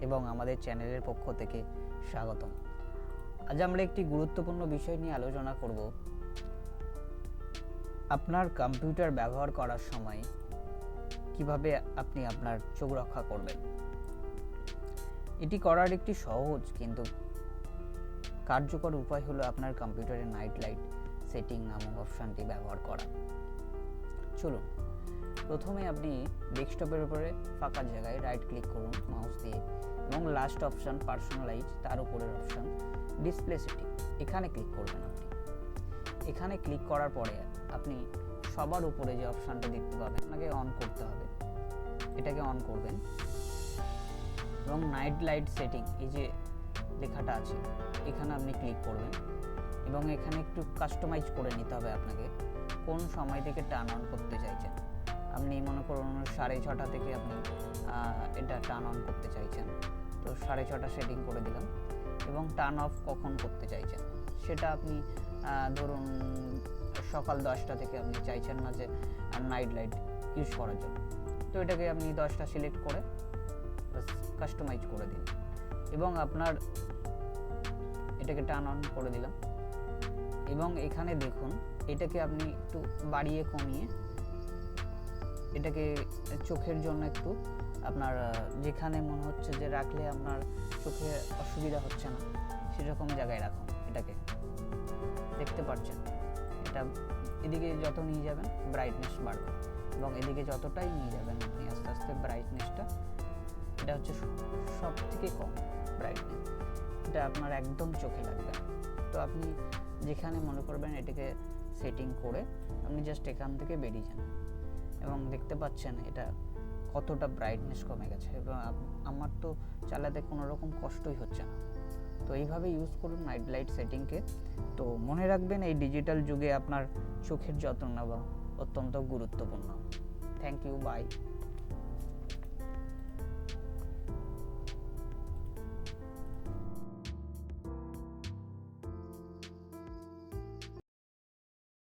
এবং আমাদের চ্যানেলের পক্ষ থেকে স্বাগতম। আজ আমরা একটি গুরুত্বপূর্ণ বিষয় নিয়ে আলোচনা করব। আপনার কম্পিউটার ব্যবহার করার সময় কীভাবে আপনি আপনার চোখ রক্ষা করবেন? এটি করার একটি সহজ কিন্তু কার্যকর উপায় হলো আপনার কম্পিউটারে নাইট লাইট সেটিং নামক অপশানটি ব্যবহার করা। চলুন প্রথমে আপনি ডেস্কটপের উপরে ফাঁকা জায়গায় রাইট ক্লিক করুন মাউস দিয়ে এবং লাস্ট অপশান পার্সোনালাইজ তার উপরের অপশান ডিসপ্লে সেটিং এখানে ক্লিক করবেন আপনি। এখানে ক্লিক করার পরে আপনি সবার উপরে যে অপশানটা দেখতে পাবেন, আপনাকে অন করতে হবে। এটাকে অন করবেন। এবং নাইট লাইট সেটিং এই যে লেখাটা আছে, এখানে আপনি ক্লিক করবেন। এবং এখানে একটু কাস্টমাইজ করে নিতে হবে আপনাকে। কোন সময় থেকে টার্ন অন করতে চাইছেন? আপনি মনে করুন সাড়ে ছটা থেকে আপনি এটা টার্ন অন করতে চাইছেন। তো সাড়ে ছটা সেটিং করে দিলাম এবং টার্ন অফ কখন করতে চাইছেন? সেটা আপনি ধরুন সকাল দশটা থেকে আপনি চাইছেন না যে নাইট লাইট ইউজ করার জন্য। তো এটাকে আপনি দশটা সিলেক্ট করে কাস্টমাইজ করে দিন এবং আপনার এটাকে টার্ন অন করে দিলাম। এবং এখানে দেখুন, এটাকে আপনি একটু বাড়িয়ে কমিয়ে, এটাকে চোখের জন্য একটু আপনার যেখানে মনে হচ্ছে যে রাখলে আপনার চোখে অসুবিধা হচ্ছে না, সেরকম জায়গায় রাখুন এটাকে। দেখতে পাচ্ছেন এটা এদিকে যত নিয়ে যাবেন ব্রাইটনেস বাড়বে এবং এদিকে যতটাই নিয়ে যাবেন আপনি, আস্তে আস্তে ব্রাইটনেসটা এটা হচ্ছে সব থেকে কম ব্রাইটনেস এটা আপনার একদম চোখে লাগবে তো আপনি যেখানে মনে করবেন এটাকে সেটিং করে আপনি জাস্ট এখান থেকে বেরিয়ে যান। এবং দেখতে পাচ্ছেন এটা কতটা ব্রাইটনেস কমে গেছে। এবং আমার তো চালাতে কোনো রকম কষ্টই হচ্ছে না। তো এইভাবে ইউজ করুন নাইট লাইট সেটিংকে তো মনে রাখবেন এই ডিজিটাল যুগে আপনার চোখের যত্ন নেওয়া অত্যন্ত গুরুত্বপূর্ণ। Thank you by